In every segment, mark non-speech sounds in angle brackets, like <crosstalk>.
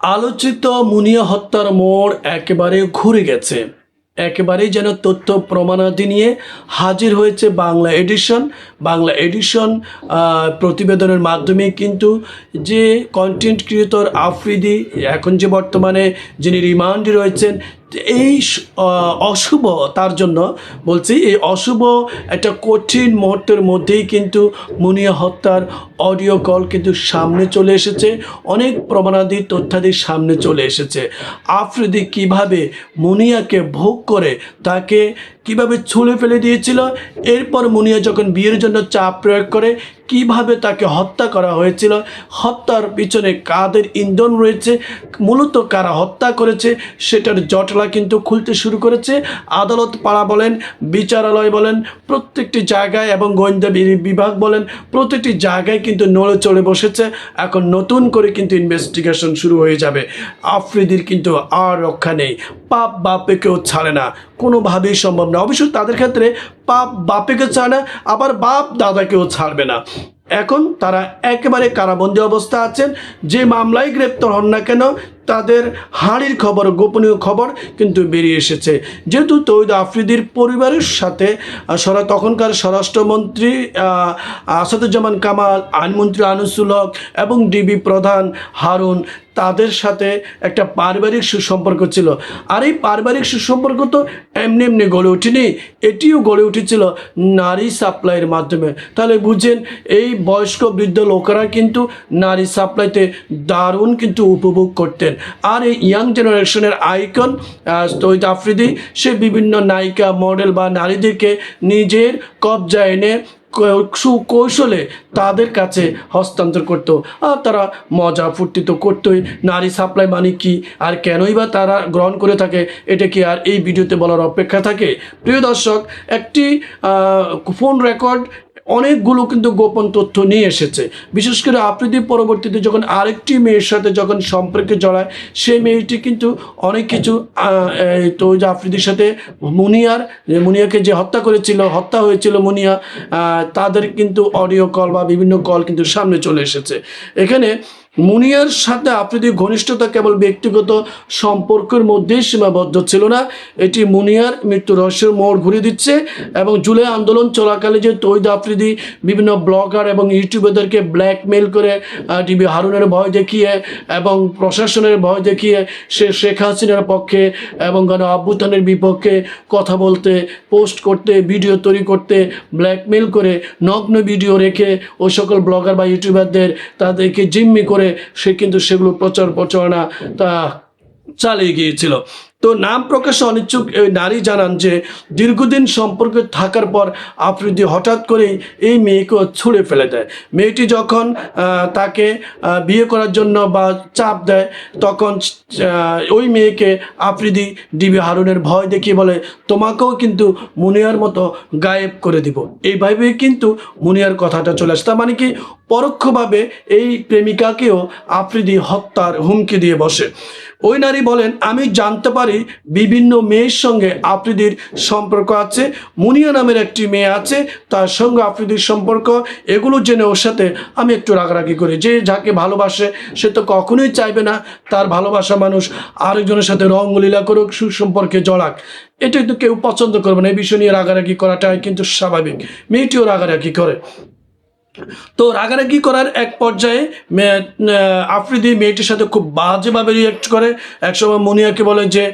আলোচিত মুনিয়া হত্যার মোড় একেবারে ঘুরে গেছে। একেবারেই যেন তথ্য প্রমাণাদি নিয়ে হাজির হয়েছে বাংলা এডিশন। বাংলা এডিশন প্রতিবেদনের মাধ্যমে কিন্তু যে কন্টেন্ট ক্রিয়েটর আফ্রিদি, এখন যে বর্তমানে যিনি রিমান্ডে রয়েছেন এই অশুভ তার জন্য বলছি, এই অশুভ একটা কঠিন মুহূর্তের মধ্যেই কিন্তু মুনিয়া হত্যার অডিও কল কিন্তু সামনে চলে এসেছে। অনেক প্রমাণাদি, তথ্যাদি সামনে চলে এসেছে। আফ্রিদি কীভাবে মুনিয়াকে ভোগ করে তাকে কীভাবে ছুঁড়ে ফেলে দিয়েছিল? এরপর মুনিয়া যখন বিয়ের জন্য চাপ প্রয়োগ করে কীভাবে তাকে হত্যা করা হয়েছিল, হত্যার পিছনে কাদের ইন্ধন রয়েছে, মূলত কারা হত্যা করেছে, সেটার জটলা কিন্তু খুলতে শুরু করেছে। আদালত পাড়া বলেন, বিচারালয় বলেন, প্রত্যেকটি জায়গায় এবং গোয়েন্দা বিভাগ বলেন প্রত্যেকটি জায়গায় কিন্তু নড়ে চড়ে বসেছে। এখন নতুন করে কিন্তু ইনভেস্টিগেশন শুরু হয়ে যাবে। আফ্রিদির কিন্তু আর রক্ষা নেই। পাপ বাপে কেউ ছাড়ে না। কোনোভাবেই সম্ভব না। অবশ্য তাদের ক্ষেত্রে পাপ বাপেকে চায় না, আবার বাপ দাদাকেও ছাড়বে না। এখন তারা একেবারে কারাবন্দী অবস্থা আছেন। যে মামলায় গ্রেপ্তার হন না কেন তাদের হাড়ির খবর, গোপনীয় খবর কিন্তু বেরিয়ে এসেছে। যেহেতু তৈদ আফ্রিদির পরিবারের সাথে সরা তখনকার স্বরাষ্ট্রমন্ত্রী আসাদুজ্জামান কামাল, আইনমন্ত্রী আনিসুল হক এবং ডিবি প্রধান হারুন, তাদের সাথে একটা পারিবারিক সুসম্পর্ক ছিল। আর এই পারিবারিক সুসম্পর্ক তো এমনি এমনি গড়ে ওঠেনি, এটিও গড়ে উঠেছিল নারী সাপ্লাইয়ের মাধ্যমে। তাহলে বুঝছেন এই বয়স্ক বৃদ্ধ লোকেরা কিন্তু নারী সাপ্লাইতে দারুণ কিন্তু উপভোগ করতেন। আর এই ইয়াং জেনারেশনের আইকন তৈত আফ্রিদি, সে বিভিন্ন নায়িকা মডেল বা নারীদেরকে নিজের কবজা এনে সুকৌশলে তাদের কাছে হস্তান্তর করতো। আর তারা মজা ফুর্তি তো করতোই, নারী সাপ্লাই মানে কি, আর কেনই বা তারা গ্রহণ করে থাকে, এটা কি আর এই ভিডিওতে বলার অপেক্ষা থাকে? প্রিয় দর্শক, একটি ফোন রেকর্ড অনেকগুলো কিন্তু গোপন তথ্য নিয়ে এসেছে। বিশেষ করে আফ্রিদি পরবর্তীতে যখন আরেকটি মেয়ের সাথে যখন সম্পর্কে জড়ায়, সেই মেয়েটি কিন্তু অনেক কিছু তো যে আফ্রিদির সাথে মুনিয়ার মুনিয়াকে যে হত্যা করেছিল, হত্যা হয়েছিল মুনিয়া তাদের কিন্তু অডিও কল বা বিভিন্ন কল কিন্তু সামনে চলে এসেছে। এখানে মুনিয়ার সাথে আফ্রিদির ঘনিষ্ঠতা কেবল ব্যক্তিগত সম্পর্কের মধ্যেই সীমাবদ্ধ ছিল না। এটি মুনিয়ার মৃত্যু রহস্যের মোড় ঘুরে দিচ্ছে এবং জুলাই আন্দোলন চলাকালে যে তৈদ আফ্রিদি বিভিন্ন ব্লগার এবং ইউটিউবারদেরকে ব্ল্যাকমেল করে ডিবি হারুনের ভয় দেখিয়ে এবং প্রশাসনের ভয় দেখিয়ে সে শেখ হাসিনার পক্ষে এবং গণ অভ্যুত্থানের বিপক্ষে কথা বলতে, পোস্ট করতে, ভিডিও তৈরি করতে ব্ল্যাকমেল করে, নগ্ন ভিডিও রেখে ওই সকল ব্লগার বা ইউটিউবারদের তাদেরকে জিম্মি করে সে কিন্তু সেগুলো প্রচার প্রচারণা তা চালিয়ে গিয়েছিল। তো নাম প্রকাশে অনিচ্ছুক নারী জানান যে দীর্ঘদিন সম্পর্কে থাকার পর আফ্রিদি হঠাৎ করেই এই মেয়েকে ছুঁড়ে ফেলে দেয়। মেয়েটি যখন তাকে বিয়ে করার জন্য বা চাপ দেয়, তখন ওই মেয়েকে আফ্রিদি ডিবি হারুনের ভয় দেখিয়ে বলে, তোমাকেও কিন্তু মুনিয়ার মতো গায়েব করে দিব। এইভাবেই কিন্তু মুনিয়ার কথাটা চলে আসে। তার মানে কি, পরোক্ষভাবে এই প্রেমিকাকেও আফ্রিদি হত্যার হুমকি দিয়ে বসে। ওই নারী বলেন, আমি জানতে পারি বিভিন্ন মেয়ের সঙ্গে আফ্রিদির সম্পর্ক আছে, মুনিয়া নামের একটি মেয়ে আছে, তার সঙ্গে আফ্রিদির সম্পর্ক, এগুলো জেনে ওর সাথে আমি একটু রাগারাগি করি। যে যাকে ভালোবাসে, সে তো কখনোই চাইবে না, তার ভালোবাসা মানুষ আরেকজনের সাথে রঙ্গলীলা করুক, সুসম্পর্কে জড়াক। এটা কিন্তু কেউ পছন্দ করবে না। এই বিষয় নিয়ে রাগারাগি করাটাই কিন্তু স্বাভাবিক। মেয়েটিও রাগারাগি করে। তো রাগারাগি করার এক পর্যায়ে আফ্রিদি মেয়েটির সাথে খুব বাজেভাবে রিয়েক্ট করে। একসময় মুনিয়াকে বলে যে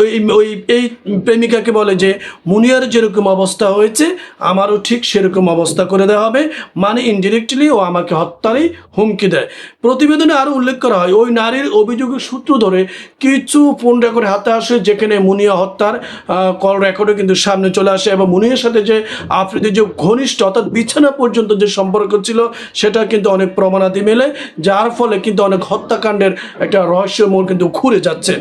ওই ওই, এই প্রেমিকাকে বলে যে, মুনিয়ার যেরকম অবস্থা হয়েছে, আমারও ঠিক সেরকম অবস্থা করে দেওয়া হবে। মানে ইনডিরেক্টলি ও আমাকে হত্যারই হুমকি দেয়। প্রতিবেদনে আরও উল্লেখ করা হয়, ওই নারীর অভিযোগের সূত্র ধরে কিছু ফোন রেকর্ড হাতে আসে, যেখানে মুনিয়া হত্যার কল রেকর্ডও কিন্তু সামনে চলে আসে এবং মুনিয়ার সাথে যে আফ্রিদির যে ঘনিষ্ঠ, অর্থাৎ বিছানা পর্যন্ত যে সম্পর্ক ছিল, সেটা কিন্তু অনেক প্রমাণাদি মেলে, যার ফলে কিন্তু অনেক হত্যাকাণ্ডের একটা রহস্য মোড় কিন্তু ঘুরে যাচ্ছে।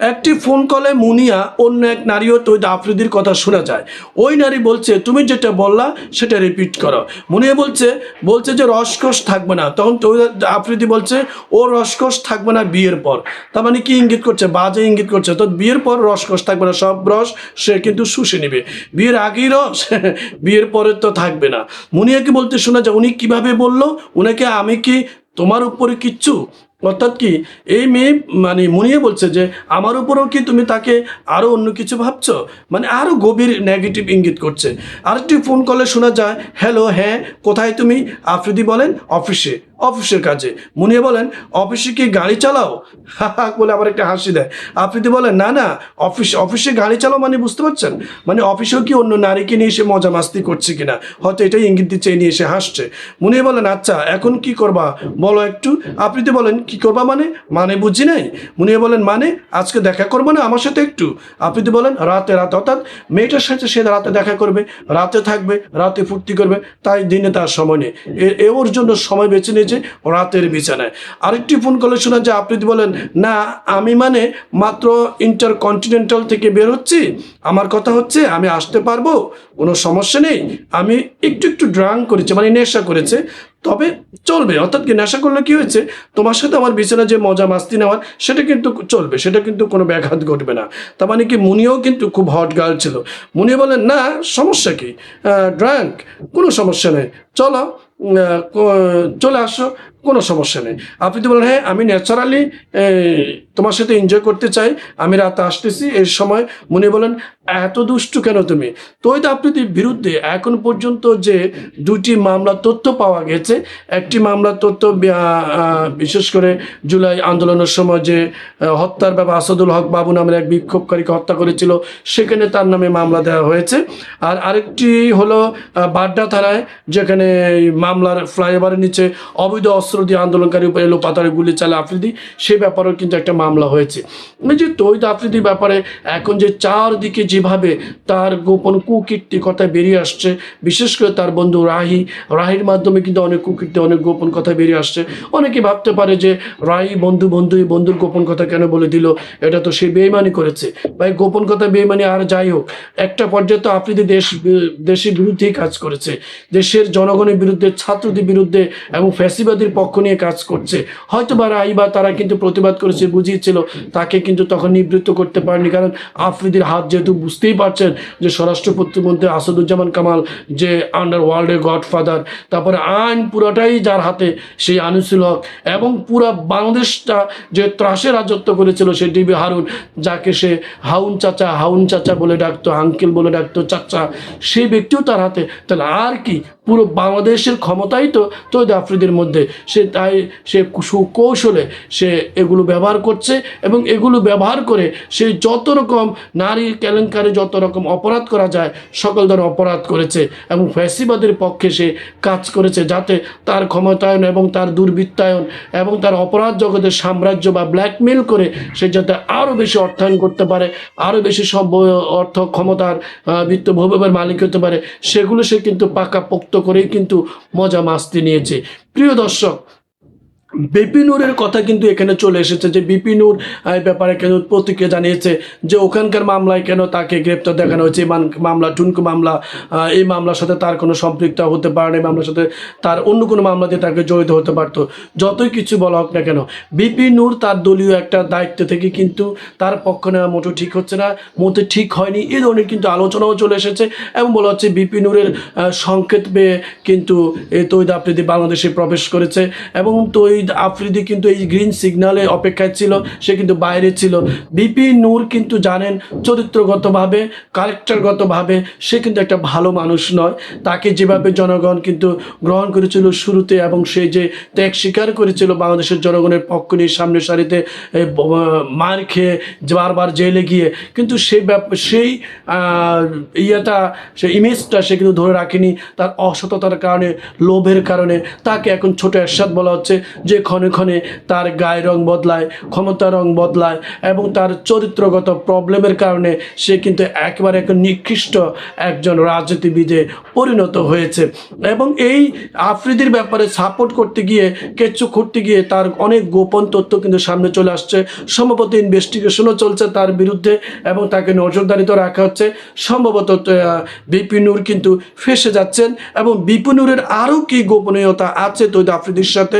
একটি ফোন কলে মুনিয়া অন্য এক নারীও তৈদ আফ্রিদির কথা শোনা যায়। ওই নারী বলছে, তুমি যেটা বললা, সেটা রিপিট করো। মুনিয়া বলছে বলছে যে রসকস থাকবে না। তখন তৈদ আফ্রিদি বলছে, ও রসকস থাকবে না বিয়ের পর। তার মানে কি ইঙ্গিত করছে? বাজে ইঙ্গিত করছে। তো বিয়ের পর রসকস থাকবে না, সব রস সে কিন্তু শুষে নেবে। বিয়ের আগেই রস, <laughs> বিয়ের পরে তো থাকবে না। মুনিয়াকে বলতে শোনা যায় উনি কীভাবে বলল? উনাকে আমি কি তোমার উপরে কিচ্ছু? অর্থাৎ কি এই মেয়ে মানে মুনিয়ে বলছে যে, আমার উপরেও কি তুমি তাকে আরও অন্য কিছু ভাবছ? মানে আরও গভীর নেগেটিভ ইঙ্গিত করছে। আরেকটি ফোন কলে শোনা যায় হ্যালো হ্যাঁ কোথায় তুমি? আফ্রিদি বলেন, অফিসে। অফিসের কাজে। মুনিয়ে বলেন, অফিসে কি গাড়ি চালাও? হা হা, বলে আবার একটা হাসি দেয়। আফ্রিদি বলেন, না না, অফিস, অফিসে গাড়ি চালাও মানে বুঝতে পারছেন? মানে অফিসেও কি অন্য নারীকে নিয়ে এসে মজা মাস্তি করছে কিনা? হয়তো এটাই ইঙ্গিত দিচ্ছে নিয়ে এসে হাসছে। মুনিয়ে বলেন আচ্ছা এখন কি করবা? বলো একটু। আফ্রিদি বলেন, কি করবা মানে? মানে বুঝি নাই? মুনিয়ে বলেন মানে আজকে দেখা করব না আমার সাথে একটু? আফ্রিদি বলেন, রাতে রাতে, অর্থাৎ মেয়েটার সাথে সে রাতে দেখা করবে, রাতে থাকবে, রাতে ফুর্তি করবে, তাই দিনে তার সময় নেই। এ ওর জন্য সময় বেছে নিয়েছে? রাতের বিছানায়। আরেকটি ফোন কলে শোনা যে আফ্রিদি বলেন, না, আমি মানে মাত্র ইন্টার কন্টিনেন্টাল থেকে বের হচ্ছি। আমার কথা হচ্ছে, আমি আসতে পারব, কোনো সমস্যা নেই। আমি একটু একটু ড্রাং করেছি মানে নেশা করেছে। তবে চলবে, অর্থাৎ কি নেশা করলে কি হয়েছে? তোমার সাথে আমার বিছানা যে মজা মাস্তি নেওয়ার, সেটা কিন্তু চলবে, সেটা কিন্তু কোনো ব্যাঘাত ঘটবে না। তার মানে কি, মুনিও কিন্তু খুব হট গার্ল ছিল। মুনি বলেন, না, সমস্যা কি? ড্রাঙ্ক কোনো সমস্যা নেই। চলো চলে আসো। কোনো সমস্যা নেই। আপনি তো বলেন হ্যাঁ আমি ন্যাচারালি তোমার সাথে এনজয় করতে চাই। আমি রাতে আসতেছি এর সময় মনে বলেন, এত দুষ্টু কেন তুমি? তো ওই আপনাদের বিরুদ্ধে এখন পর্যন্ত যে দুটি মামলা তথ্য পাওয়া গেছে, একটি মামলার তথ্য বিশেষ করে জুলাই আন্দোলনের সময় যে হত্যার ব্যাপার, আসাদুল হক বাবু নামের এক বিক্ষোভকারীকে হত্যা করেছিল, সেখানে তার নামে মামলা দেওয়া হয়েছে। আর আরেকটি হলো বাড্ডা থানায়, যেখানে মামলার ফ্লাইওভারের নিচে অবৈধ অস্ত্র দিয়ে আন্দোলনকারী উপরে এলো পাতারে গুলি চালে আফ্রিদি, সে ব্যাপারেও কিন্তু একটা মামলা হয়েছে। যে তৈদ আফ্রিদির ব্যাপারে এখন যে চারদিকে যেভাবে তার গোপন কুকীর্তি কথা বেরিয়ে আসছে, বিশেষ করে তার বন্ধু রাহি, রাহির মাধ্যমে কিন্তু অনেক কুকীর্তি, অনেক গোপন কথা বেরিয়ে আসছে। অনেকে ভাবতে পারে যে রাহি বন্ধু বন্ধু এই বন্ধুর গোপন কথা কেন বলে দিল, এটা তো সে বেইমানি করেছে। বা গোপন কথা বেইমানি আর যাই হোক, একটা পর্যায়ে তো আফ্রিদি দেশ, দেশের বিরুদ্ধেই কাজ করেছে। দেশের জনগণের বিরুদ্ধে, ছাত্রদের বিরুদ্ধে এবং ফ্যাসিবাদীর পক্ষ নিয়ে কাজ করছে। হয়তো বা রাই বা তারা কিন্তু প্রতিবাদ করেছে, বুঝিয়েছিল। তাকে কিন্তু তখন নিবৃত্ত করতে পারেনি। কারণ আফ্রিদির হাত যেহেতু বুঝতেই পারছেন যে স্বরাষ্ট্র প্রতিমন্ত্রী আসাদুজ্জামান কামাল যে আন্ডার ওয়ার্ল্ডের গডফাদার তারপরে আইন পুরোটাই যার হাতে সেই আনিসুল হক এবং পুরো বাংলাদেশটা যে ত্রাসে রাজত্ব করেছিল সে ডিবি হারুন, যাকে সে হাউন চাচা হাউন চাচা বলে ডাকতো, আঙ্কেল বলে ডাকতো, চাচা সেই ব্যক্তিও তার হাতে। তাহলে আর কি? পুরো বাংলাদেশের ক্ষমতাই তো তৈদ আফ্রিদের মধ্যে। সে তাই সে সুকৌশলে সে এগুলো ব্যবহার করছে এবং এগুলো ব্যবহার করে সে যত রকম নারী কেলেঙ্কারে, যত রকম অপরাধ করা যায়, সকল ধরনের অপরাধ করেছে এবং ফ্যাসিবাদের পক্ষে সে কাজ করেছে যাতে তার ক্ষমতায়ন এবং তার দুর্বৃত্তায়ন এবং তার অপরাধ জগতের সাম্রাজ্য বা ব্ল্যাকমেল করে সে যাতে আরও বেশি অর্থায়ন করতে পারে আরও বেশি সব অর্থ ক্ষমতার বিত্ত ভোগের মালিক হতে পারে, সেগুলো সে কিন্তু পাকা পোক্ত করেই কিন্তু মজা মাস্তি নিয়েছে। প্রিয় দর্শক বিপিনুরের কথা কিন্তু এখানে চলে এসেছে যে বিপিনুর ব্যাপারে কেন প্রতিক্রিয়া জানিয়েছে, যে ওখানকার মামলায় কেন তাকে গ্রেপ্তার দেখানো হয়েছে, এই মামলা টুনকু মামলা এই মামলার সাথে তার কোনো সম্পৃক্ত হতে পারে না মামলার সাথে তার অন্য কোনো মামলা দিয়ে তাকে জড়িত হতে পারতো। যতই কিছু বলা হোক না কেন বিপিনুর তার দলীয় একটা দায়িত্ব থেকে কিন্তু তার পক্ষ নেওয়া মোটো ঠিক হচ্ছে না, মোটে ঠিক হয়নি এই ধরনের কিন্তু আলোচনাও চলে এসেছে, এবং বলা হচ্ছে বিপিনুরের সংকেত পেয়ে কিন্তু এই তৈদ আফ্রিদি বাংলাদেশে প্রবেশ করেছে, এবং তৈদ আফ্রিদি কিন্তু এই গ্রিন সিগন্যালে অপেক্ষায় ছিল, সে কিন্তু বাইরে ছিল। বিপি নূর কিন্তু জানেন চরিত্রগতভাবে ক্যারেক্টারগতভাবে সে কিন্তু একটা ভালো মানুষ নয়। তাকে যেভাবে জনগণ কিন্তু গ্রহণ করেছিল শুরুতে এবং সে যে ত্যাগ স্বীকার করেছিল বাংলাদেশের জনগণের পক্ষ নিয়ে সামনের সারিতে মার খেয়ে বারবার জেলে গিয়ে, কিন্তু সেই সেই ইয়েটা, সে ইমেজটা সে কিন্তু ধরে রাখেনি। তার অসততার কারণে, লোভের কারণে, তাকে এখন ছোট এরশাদ বলা হচ্ছে যে ক্ষণে ক্ষণে তার গায়ে রং বদলায়, ক্ষমতা রং বদলায় এবং তার চরিত্রগত প্রবলেমের কারণে সে কিন্তু একেবারে এক নিকৃষ্ট একজন রাজনীতিবিদে পরিণত হয়েছে। এবং এই আফ্রিদির ব্যাপারে সাপোর্ট করতে গিয়ে কেচ্ছু করতে গিয়ে তার অনেক গোপন তথ্য কিন্তু সামনে চলে আসছে। সম্ভবত ইনভেস্টিগেশনও চলছে তার বিরুদ্ধে এবং তাকে নজরদারিতে রাখা হচ্ছে। সম্ভবত বিপিনুর কিন্তু ফেসে যাচ্ছেন এবং বিপিনুরের আরও কি গোপনীয়তা আছে তৈদ আফ্রিদির সাথে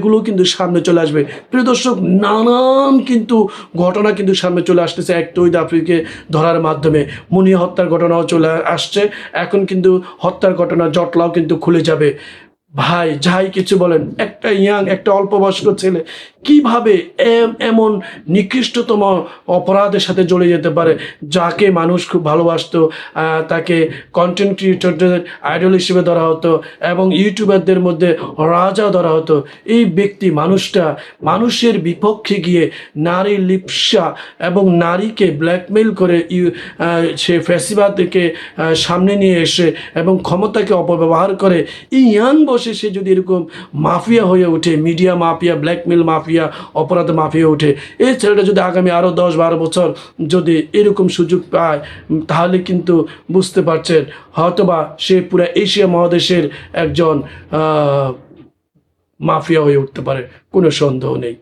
সেগুলো কিন্তু সামনে চলে আসবে। প্রিয় দর্শক, নানান কিন্তু ঘটনা কিন্তু সামনে চলে আসতেছে এক তৈদ আফ্রিকে ধরার মাধ্যমে। মুনি হত্যার ঘটনাও চলে আসছে। এখন কিন্তু হত্যার ঘটনা জটলাও কিন্তু খুলে যাবে। ভাই, যাই কিছু বলেন, একটা ইয়াং, একটা অল্প বয়স্ক ছেলে কীভাবে এম- এমন নিকৃষ্টতম অপরাধের সাথে জড়িয়ে যেতে পারে? যাকে মানুষ খুব ভালোবাসতো তাকে কন্টেন্ট ক্রিয়েটরদের আইডল হিসেবে ধরা হতো এবং ইউটিউবারদের মধ্যে রাজা ধরা হতো। এই ব্যক্তি মানুষটা মানুষের বিপক্ষে গিয়ে নারী লিপসা এবং নারীকে ব্ল্যাকমেল করে সে ফ্যাসিবাদকে সামনে নিয়ে এসে এবং ক্ষমতাকে অপব্যবহার করে। ইয়াং বসে সে যদি এরকম মাফিয়া হয়ে ওঠে মিডিয়া মাফিয়া ব্ল্যাকমেল মাফিয়া অপরাধ মাফিয়া ওঠে। এই ছেলেটা যদি আগামী আরও দশ বারো বছর যদি এরকম সুযোগ পায়, তাহলে কিন্তু বুঝতে পারছেন, হয়তোবা সে পুরো এশিয়া মহাদেশের একজন মাফিয়া হয়ে উঠতে পারে। কোনো সন্দেহ নেই।